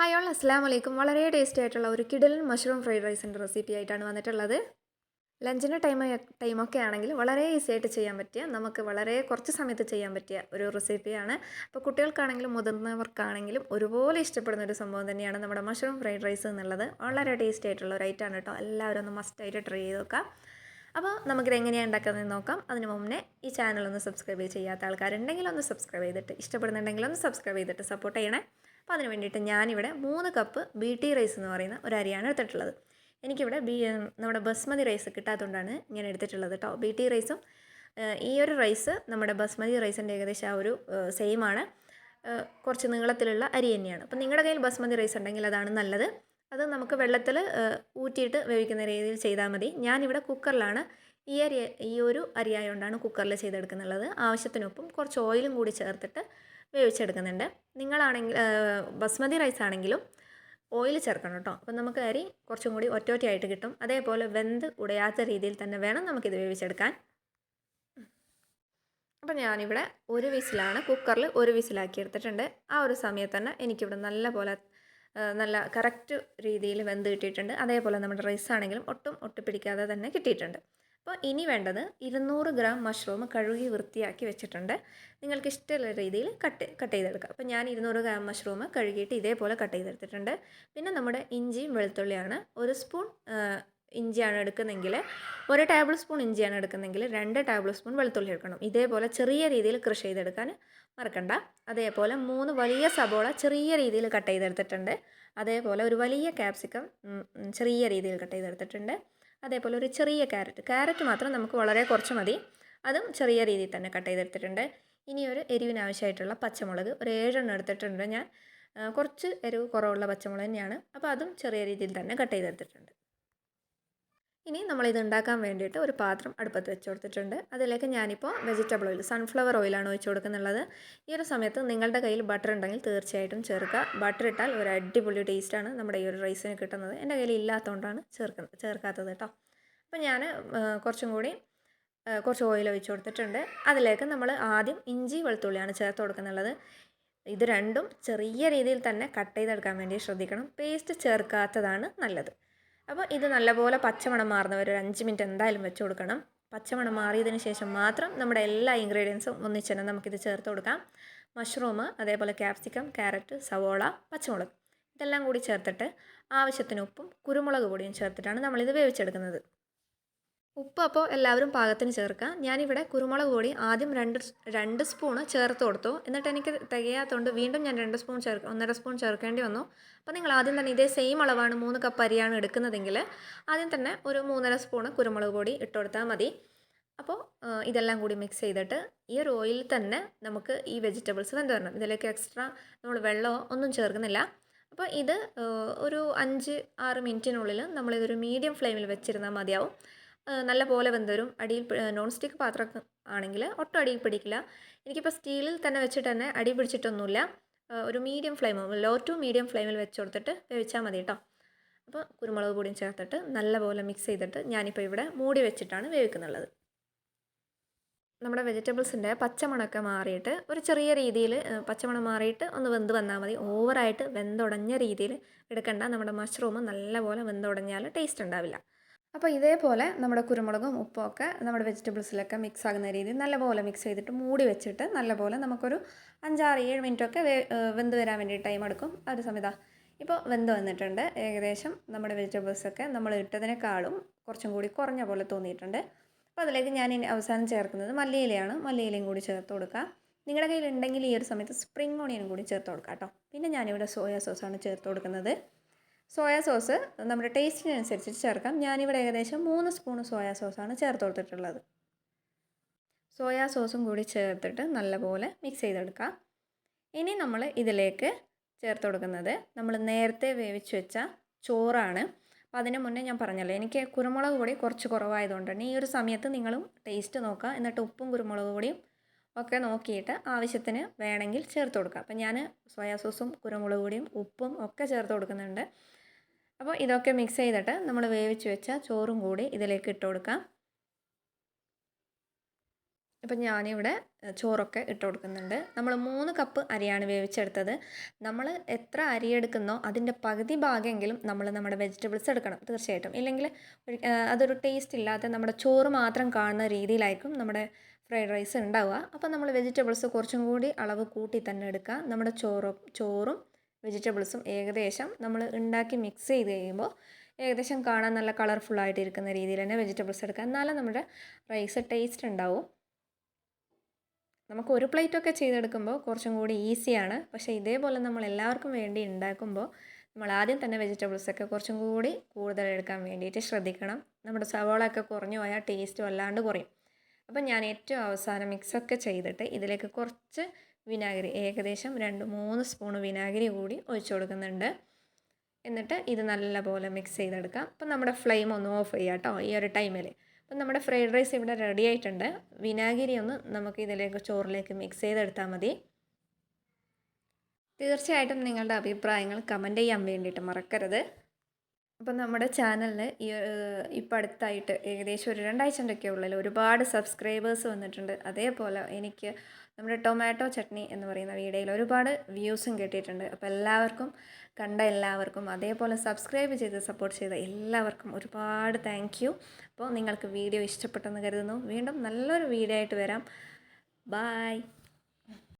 Hi all അസ്സാം വലൈക്കും വളരെ ടേസ്റ്റി ആയിട്ടുള്ള ഒരു കിടലൻ മഷ്റൂം ഫ്രൈഡ് റൈസിന്റെ റെസിപ്പി ആയിട്ടാണ് വന്നിട്ടുള്ളത്. ലഞ്ചിന്റെ ടൈം ടൈമൊക്കെ ആണെങ്കിൽ വളരെ ഈസി ആയിട്ട് ചെയ്യാൻ പറ്റിയ നമുക്ക് വളരെ കുറച്ച് സമയത്ത് ചെയ്യാൻ പറ്റിയ ഒരു റെസിപ്പിയാണ്. അപ്പോൾ കുട്ടികൾക്കാണെങ്കിലും മുതിർന്നവർക്കാണെങ്കിലും ഒരുപോലെ ഇഷ്ടപ്പെടുന്ന ഒരു സംഭവം തന്നെയാണ് നമ്മുടെ മഷ്റൂം ഫ്രൈഡ് റൈസ് എന്നുള്ളത്. വളരെ ടേസ്റ്റി ആയിട്ടുള്ള ഒരു ഐറ്റമാണ് കേട്ടോ. എല്ലാവരും ഒന്ന് മസ്റ്റായിട്ട് ട്രൈ ചെയ്ത് നോക്കാം. അപ്പോൾ നമുക്കിത് എങ്ങനെയാണ് ഉണ്ടാക്കുന്നത് നോക്കാം. അതിന് മുന്നേ ഈ ചാനൽ ഒന്ന് സബ്സ്ക്രൈബ് ചെയ്യാത്ത ആൾക്കാരുണ്ടെങ്കിൽ ഒന്ന് സബ്സ്ക്രൈബ് ചെയ്തിട്ട് ഇഷ്ടപ്പെടുന്നുണ്ടെങ്കിൽ ഒന്ന് സബ്സ്ക്രൈബ് ചെയ്തിട്ട് സപ്പോർട്ട് ചെയ്യണേ. അപ്പോൾ അതിന് വേണ്ടിയിട്ട് ഞാനിവിടെ മൂന്ന് കപ്പ് ബി ടി റൈസ് എന്ന് പറയുന്ന ഒരു അരിയാണ് എടുത്തിട്ടുള്ളത്. എനിക്കിവിടെ ബി നമ്മുടെ ബസ്മതി റൈസ് കിട്ടാത്തതുകൊണ്ടാണ് ഇങ്ങനെ എടുത്തിട്ടുള്ളത് കേട്ടോ ബി ടി റൈസും ഈ ഒരു റൈസ് നമ്മുടെ ബസ്മതി റൈസിന്റെ ഏകദേശം ആ ഒരു സെയിം ആണ്. കുറച്ച് നീളത്തിലുള്ള അരി തന്നെയാണ്. അപ്പം നിങ്ങളുടെ കയ്യിൽ ബസ്മതി റൈസ് ഉണ്ടെങ്കിൽ അതാണ് നല്ലത്. അത് നമുക്ക് വെള്ളത്തിൽ ഊറ്റിയിട്ട് വേവിക്കുന്ന രീതിയിൽ ചെയ്താൽ മതി. ഞാനിവിടെ കുക്കറിലാണ് ഈ അരി ഈ ഒരു അരിയായതുകൊണ്ടാണ് കുക്കറിൽ ചെയ്തെടുക്കുന്നുള്ളത്. ആവശ്യത്തിനൊപ്പം കുറച്ച് ഓയിലും കൂടി ചേർത്തിട്ട് വേവിച്ചെടുക്കുന്നുണ്ട്. നിങ്ങളാണെങ്കിൽ ബസ്മതി റൈസ് ആണെങ്കിലും ഓയിൽ ചേർക്കണം കേട്ടോ. അപ്പം നമുക്ക് അരി കുറച്ചും കൂടി ഒറ്റ ഒറ്റയായിട്ട് കിട്ടും. അതേപോലെ വെന്ത് ഉടയാത്ത രീതിയിൽ തന്നെ വേണം നമുക്കിത് വേവിച്ചെടുക്കാൻ. അപ്പം ഞാനിവിടെ ഒരു വിസിലാണ് കുക്കറിൽ ഒരു വിസിലാക്കി എടുത്തിട്ടുണ്ട്. ആ ഒരു സമയത്ത് തന്നെ എനിക്കിവിടെ നല്ല പോലെ നല്ല കറക്റ്റ് രീതിയിൽ വെന്ത് കിട്ടിയിട്ടുണ്ട്. അതേപോലെ നമ്മുടെ റൈസ് ആണെങ്കിലും ഒട്ടും ഒട്ടിപ്പിടിക്കാതെ തന്നെ കിട്ടിയിട്ടുണ്ട്. അപ്പോൾ ഇനി വേണ്ടത് ഇരുന്നൂറ് ഗ്രാം മഷ്റൂം കഴുകി വൃത്തിയാക്കി വെച്ചിട്ടുണ്ട്. നിങ്ങൾക്ക് ഇഷ്ടമുള്ള രീതിയിൽ കട്ട് കട്ട് ചെയ്തെടുക്കുക അപ്പോൾ ഞാൻ ഇരുന്നൂറ് ഗ്രാം മഷ്റൂം കഴുകിയിട്ട് ഇതേപോലെ കട്ട് ചെയ്തെടുത്തിട്ടുണ്ട്. പിന്നെ നമ്മുടെ ഇഞ്ചിയും വെളുത്തുള്ളിയാണ്. ഒരു സ്പൂൺ ഇഞ്ചിയാണ് എടുക്കുന്നതെങ്കിൽ ഒരു ടേബിൾ സ്പൂൺ ഇഞ്ചിയാണ് എടുക്കുന്നതെങ്കിൽ രണ്ട് ടേബിൾ സ്പൂൺ വെളുത്തുള്ളി എടുക്കണം. ഇതേപോലെ ചെറിയ രീതിയിൽ കൃഷി ചെയ്തെടുക്കാൻ മറക്കണ്ട. അതേപോലെ മൂന്ന് വലിയ സബോള ചെറിയ രീതിയിൽ കട്ട് ചെയ്തെടുത്തിട്ടുണ്ട്. അതേപോലെ ഒരു വലിയ ക്യാപ്സിക്കം ചെറിയ രീതിയിൽ കട്ട് ചെയ്തെടുത്തിട്ടുണ്ട്. അതേപോലെ ഒരു ചെറിയ ക്യാരറ്റ്. ക്യാരറ്റ് മാത്രം നമുക്ക് വളരെ കുറച്ച് മതി. അതും ചെറിയ രീതിയിൽ തന്നെ കട്ട് ചെയ്തെടുത്തിട്ടുണ്ട്. ഇനി ഒരു എരിവിന് ആവശ്യമായിട്ടുള്ള പച്ചമുളക് ഒരു ഏഴെണ്ണം എടുത്തിട്ടുണ്ട് ഞാൻ. കുറച്ച് എരിവ് കുറവുള്ള പച്ചമുളക് തന്നെയാണ്. അപ്പോൾ അതും ചെറിയ രീതിയിൽ തന്നെ കട്ട് ചെയ്തെടുത്തിട്ടുണ്ട്. ഇനി നമ്മളിത് ഉണ്ടാക്കാൻ വേണ്ടിയിട്ട് ഒരു പാത്രം അടുപ്പത്ത് വെച്ച് കൊടുത്തിട്ടുണ്ട്. അതിലേക്ക് ഞാനിപ്പോൾ വെജിറ്റബിൾ ഓയിൽ സൺഫ്ലവർ ഓയിലാണ് ഒഴിച്ച് കൊടുക്കുന്നുള്ളത്. ഈ ഒരു സമയത്ത് നിങ്ങളുടെ കയ്യിൽ ബട്ടർ ഉണ്ടെങ്കിൽ തീർച്ചയായിട്ടും ചേർക്കുക. ബട്ടർ ഇട്ടാൽ ഒരു അടിപൊളി ടേസ്റ്റാണ് നമ്മുടെ ഈ ഒരു റൈസിന് കിട്ടുന്നത്. എന്റെ കയ്യിൽ ഇല്ലാത്തതുകൊണ്ടാണ് ചേർക്കുന്നത് ചേർക്കാത്തത് കേട്ടോ. അപ്പോൾ ഞാൻ കുറച്ചും കൂടി കുറച്ച് ഓയിൽ ഒഴിച്ച് കൊടുത്തിട്ടുണ്ട്. അതിലേക്ക് നമ്മൾ ആദ്യം ഇഞ്ചി വെളുത്തുള്ളിയാണ് ചേർത്ത് കൊടുക്കുന്നുള്ളത്. ഇത് രണ്ടും ചെറിയ രീതിയിൽ തന്നെ കട്ട് ചെയ്തെടുക്കാൻ വേണ്ടി ശ്രദ്ധിക്കണം. പേസ്റ്റ് ചേർക്കാത്തതാണ് നല്ലത്. അപ്പോൾ ഇത് നല്ലപോലെ പച്ചമണം മാറുന്നവർ ഒരു അഞ്ച് മിനിറ്റ് എന്തായാലും വെച്ച് കൊടുക്കണം. പച്ചമണം മാറിയതിന് ശേഷം മാത്രം നമ്മുടെ എല്ലാ ഇൻഗ്രീഡിയൻസും ഒന്നിച്ച് തന്നെ നമുക്കിത് ചേർത്ത് കൊടുക്കാം. മഷ്റൂം അതേപോലെ ക്യാപ്സിക്കം ക്യാരറ്റ് സവോള പച്ചമുളക്. ഇതെല്ലാം കൂടി ചേർത്തിട്ട് ആവശ്യത്തിന് ഉപ്പും കുരുമുളക് പൊടിയും ചേർത്തിട്ടാണ് നമ്മളിത് വേവിച്ചെടുക്കുന്നത്. ഉപ്പ് അപ്പോൾ എല്ലാവരും പാകത്തിന് ചേർക്കാം ഞാനിവിടെ കുരുമുളക് പൊടി ആദ്യം രണ്ട് രണ്ട് സ്പൂണ് ചേർത്ത് കൊടുത്തു. എന്നിട്ട് എനിക്ക് തികയാത്തതുകൊണ്ട് വീണ്ടും ഞാൻ രണ്ട് സ്പൂൺ ചേർ ഒന്നര സ്പൂൺ ചേർക്കേണ്ടി വന്നു. അപ്പോൾ നിങ്ങൾ ആദ്യം തന്നെ ഇതേ സെയിം അളവാണ് മൂന്ന് കപ്പ് അരിയാണ് എടുക്കുന്നതെങ്കിൽ ആദ്യം തന്നെ ഒരു മൂന്നര സ്പൂണ് കുരുമുളക് പൊടി ഇട്ട് കൊടുത്താൽ മതി. അപ്പോൾ ഇതെല്ലാം കൂടി മിക്സ് ചെയ്തിട്ട് ഈ ഒരു ഓയിലിൽ തന്നെ നമുക്ക് ഈ വെജിറ്റബിൾസ് വെന്ത് വരണം. ഇതിലേക്ക് എക്സ്ട്രാ നമ്മൾ വെള്ളമോ ഒന്നും ചേർക്കുന്നില്ല. അപ്പോൾ ഇത് ഒരു അഞ്ച് ആറ് മിനിറ്റിനുള്ളിൽ നമ്മളിതൊരു മീഡിയം ഫ്ലെയിമിൽ വെച്ചിരുന്നാൽ മതിയാവും. നല്ല പോലെ വെന്തരും. അടിയിൽ നോൺ സ്റ്റിക്ക് പാത്രം ആണെങ്കിൽ ഒട്ടും അടിയിൽ പിടിക്കില്ല. എനിക്കിപ്പോൾ സ്റ്റീലിൽ തന്നെ വെച്ചിട്ട് തന്നെ അടി പിടിച്ചിട്ടൊന്നുമില്ല. ഒരു medium flame low to medium ഫ്ലെയിമിൽ വെച്ച് കൊടുത്തിട്ട് വേവിച്ചാൽ മതി കേട്ടോ അപ്പോൾ കുരുമുളക് പൊടിയും ചേർത്തിട്ട് നല്ലപോലെ മിക്സ് ചെയ്തിട്ട് ഞാനിപ്പോൾ ഇവിടെ മൂടി വെച്ചിട്ടാണ് വേവിക്കുന്നുള്ളത്. നമ്മുടെ വെജിറ്റബിൾസിന്റെ പച്ചമണമൊക്കെ മാറിയിട്ട് ഒരു ചെറിയ രീതിയിൽ പച്ചമണം മാറിയിട്ട് ഒന്ന് വെന്ത് വന്നാൽ മതി. ഓവറായിട്ട് വെന്തുടഞ്ഞ രീതിയിൽ എടുക്കണ്ട. നമ്മുടെ മഷ്റൂം നല്ലപോലെ വെന്തുടഞ്ഞാൽ ടേസ്റ്റ് ഉണ്ടാവില്ല. അപ്പോൾ ഇതേപോലെ നമ്മുടെ കുരുമുളകും ഉപ്പും ഒക്കെ നമ്മുടെ വെജിറ്റബിൾസിലൊക്കെ മിക്സ് ആകുന്ന രീതിയിൽ നല്ലപോലെ മിക്സ് ചെയ്തിട്ട് മൂടി വെച്ചിട്ട് നല്ലപോലെ നമുക്കൊരു അഞ്ചാറ് ഏഴ് മിനിറ്റൊക്കെ വേ വെന്ത് വരാൻ വേണ്ടി ടൈം എടുക്കും. ആ ഒരു സമയത്താണ് ഇപ്പോൾ വെന്ത് വന്നിട്ടുണ്ട്. ഏകദേശം നമ്മുടെ വെജിറ്റബിൾസൊക്കെ നമ്മൾ ഇട്ടതിനേക്കാളും കുറച്ചും കൂടി കുറഞ്ഞ പോലെ തോന്നിയിട്ടുണ്ട്. അപ്പോൾ അതിലേക്ക് ഞാൻ ഇനി അവസാനം ചേർക്കുന്നത് മല്ലിയിലയാണ്. മല്ലിയിലയും കൂടി ചേർത്ത് കൊടുക്കുക നിങ്ങളുടെ കയ്യിൽ ഉണ്ടെങ്കിൽ ഈ ഒരു സമയത്ത് സ്പ്രിംഗ് ഓണിയനും കൂടി ചേർത്ത് കൊടുക്കാം കേട്ടോ. പിന്നെ ഞാനിവിടെ സോയാ സോസാണ് ചേർത്ത് കൊടുക്കുന്നത്. സോയ സോസ് നമ്മുടെ ടേസ്റ്റിനനുസരിച്ച് ചേർക്കാം. ഞാനിവിടെ ഏകദേശം മൂന്ന് സ്പൂൺ സോയ സോസാണ് ചേർത്ത് കൊടുത്തിട്ടുള്ളത് സോയാ സോസും കൂടി ചേർത്തിട്ട് നല്ലപോലെ മിക്സ് ചെയ്തെടുക്കാം. ഇനി നമ്മൾ ഇതിലേക്ക് ചേർത്ത് കൊടുക്കുന്നത് നമ്മൾ നേരത്തെ വേവിച്ച് വെച്ച ചോറാണ്. അപ്പോൾ അതിന് മുന്നേ ഞാൻ പറഞ്ഞല്ലോ എനിക്ക് കുരുമുളക് പൊടി കുറച്ച് കുറവായതുകൊണ്ട് തന്നെ ഈ ഒരു സമയത്ത് നിങ്ങളും ടേസ്റ്റ് നോക്കുക. എന്നിട്ട് ഉപ്പും കുരുമുളക് പൊടിയും ഒക്കെ നോക്കിയിട്ട് ആവശ്യത്തിന് വേണമെങ്കിൽ ചേർത്ത് കൊടുക്കുക അപ്പം ഞാൻ സോയാ സോസും കുരുമുളക് പൊടിയും ഉപ്പും ഒക്കെ ചേർത്ത് കൊടുക്കുന്നുണ്ട്. അപ്പോൾ ഇതൊക്കെ മിക്സ് ചെയ്തിട്ട് നമ്മൾ വേവിച്ച് വെച്ച ചോറും കൂടി ഇതിലേക്ക് ഇട്ട് കൊടുക്കാം. ഇപ്പം ഞാനിവിടെ ചോറൊക്കെ ഇട്ട് കൊടുക്കുന്നുണ്ട്. നമ്മൾ മൂന്ന് കപ്പ് അരിയാണ് വേവിച്ചെടുത്തത്. നമ്മൾ എത്ര അരി എടുക്കുന്നോ അതിന്റെ പകുതി ഭാഗമെങ്കിലും നമ്മൾ നമ്മുടെ വെജിറ്റബിൾസ് എടുക്കണം തീർച്ചയായിട്ടും. ഇല്ലെങ്കിൽ അതൊരു ടേസ്റ്റ് ഇല്ലാത്ത നമ്മുടെ ചോറ് മാത്രം കാണുന്ന രീതിയിലായിരിക്കും നമ്മുടെ ഫ്രൈഡ് റൈസ് ഉണ്ടാവുക. അപ്പോൾ നമ്മൾ വെജിറ്റബിൾസ് കുറച്ചും കൂടി അളവ് കൂട്ടി തന്നെ എടുക്കുക. നമ്മുടെ ചോറും ചോറും വെജിറ്റബിൾസും ഏകദേശം നമ്മൾ ഉണ്ടാക്കി മിക്സ് ചെയ്ത് കഴിയുമ്പോൾ ഏകദേശം കാണാൻ നല്ല കളർഫുള്ളായിട്ട് ഇരിക്കുന്ന രീതിയിൽ തന്നെ വെജിറ്റബിൾസ് എടുക്കുക എന്നാലും നമ്മുടെ റൈസ് ടേസ്റ്റ് ഉണ്ടാവും. നമുക്ക് ഒരു പ്ലേറ്റൊക്കെ ചെയ്തെടുക്കുമ്പോൾ കുറച്ചും കൂടി ഈസിയാണ് പക്ഷേ ഇതേപോലെ നമ്മൾ എല്ലാവർക്കും വേണ്ടി ഉണ്ടാക്കുമ്പോൾ നമ്മൾ ആദ്യം തന്നെ വെജിറ്റബിൾസൊക്കെ കുറച്ചും കൂടി കൂടുതൽ എടുക്കാൻ വേണ്ടിയിട്ട് ശ്രദ്ധിക്കണം. നമ്മുടെ സവാളയൊക്കെ കുറഞ്ഞു പോയാൽ ടേസ്റ്റ് വല്ലാണ്ട് കുറയും. അപ്പം ഞാൻ ഏറ്റവും അവസാനം മിക്സൊക്കെ ചെയ്തിട്ട് ഇതിലേക്ക് കുറച്ച് വിനാഗിരി. ഏകദേശം രണ്ട് മൂന്ന് സ്പൂൺ വിനാഗിരി കൂടി ഒഴിച്ചു കൊടുക്കുന്നുണ്ട്. എന്നിട്ട് ഇത് നല്ലപോലെ മിക്സ് ചെയ്തെടുക്കാം. അപ്പം നമ്മുടെ ഫ്ലെയിം ഒന്ന് ഓഫ് ചെയ്യാം കേട്ടോ ഈ ഒരു ടൈമിൽ അപ്പം നമ്മുടെ ഫ്രൈഡ് റൈസ് ഇവിടെ റെഡി ആയിട്ടുണ്ട്. വിനാഗിരി ഒന്ന് നമുക്ക് ഇതിലേക്ക് ചോറിലേക്ക് മിക്സ് ചെയ്തെടുത്താൽ മതി. തീർച്ചയായിട്ടും നിങ്ങളുടെ അഭിപ്രായങ്ങൾ കമന്റ് ചെയ്യാൻ വേണ്ടിയിട്ട് മറക്കരുത്. അപ്പം നമ്മുടെ ചാനലിൽ ഈ ഇപ്പം അടുത്തായിട്ട് ഏകദേശം ഒരു രണ്ടാഴ്ചന്റെയൊക്കെ ഉള്ളിൽ ഒരുപാട് സബ്സ്ക്രൈബേഴ്സ് വന്നിട്ടുണ്ട്. അതേപോലെ എനിക്ക് നമ്മുടെ ടൊമാറ്റോ ചട്നി എന്ന് പറയുന്ന വീഡിയോയിൽ ഒരുപാട് വ്യൂസും കിട്ടിയിട്ടുണ്ട്. അപ്പോൾ എല്ലാവർക്കും കണ്ട എല്ലാവർക്കും അതേപോലെ സബ്സ്ക്രൈബ് ചെയ്ത് സപ്പോർട്ട് ചെയ്ത എല്ലാവർക്കും ഒരുപാട് താങ്ക് യു അപ്പോൾ നിങ്ങൾക്ക് വീഡിയോ ഇഷ്ടപ്പെട്ടെന്ന് കരുതുന്നു. വീണ്ടും നല്ലൊരു വീഡിയോ ആയിട്ട് വരാം. ബായ്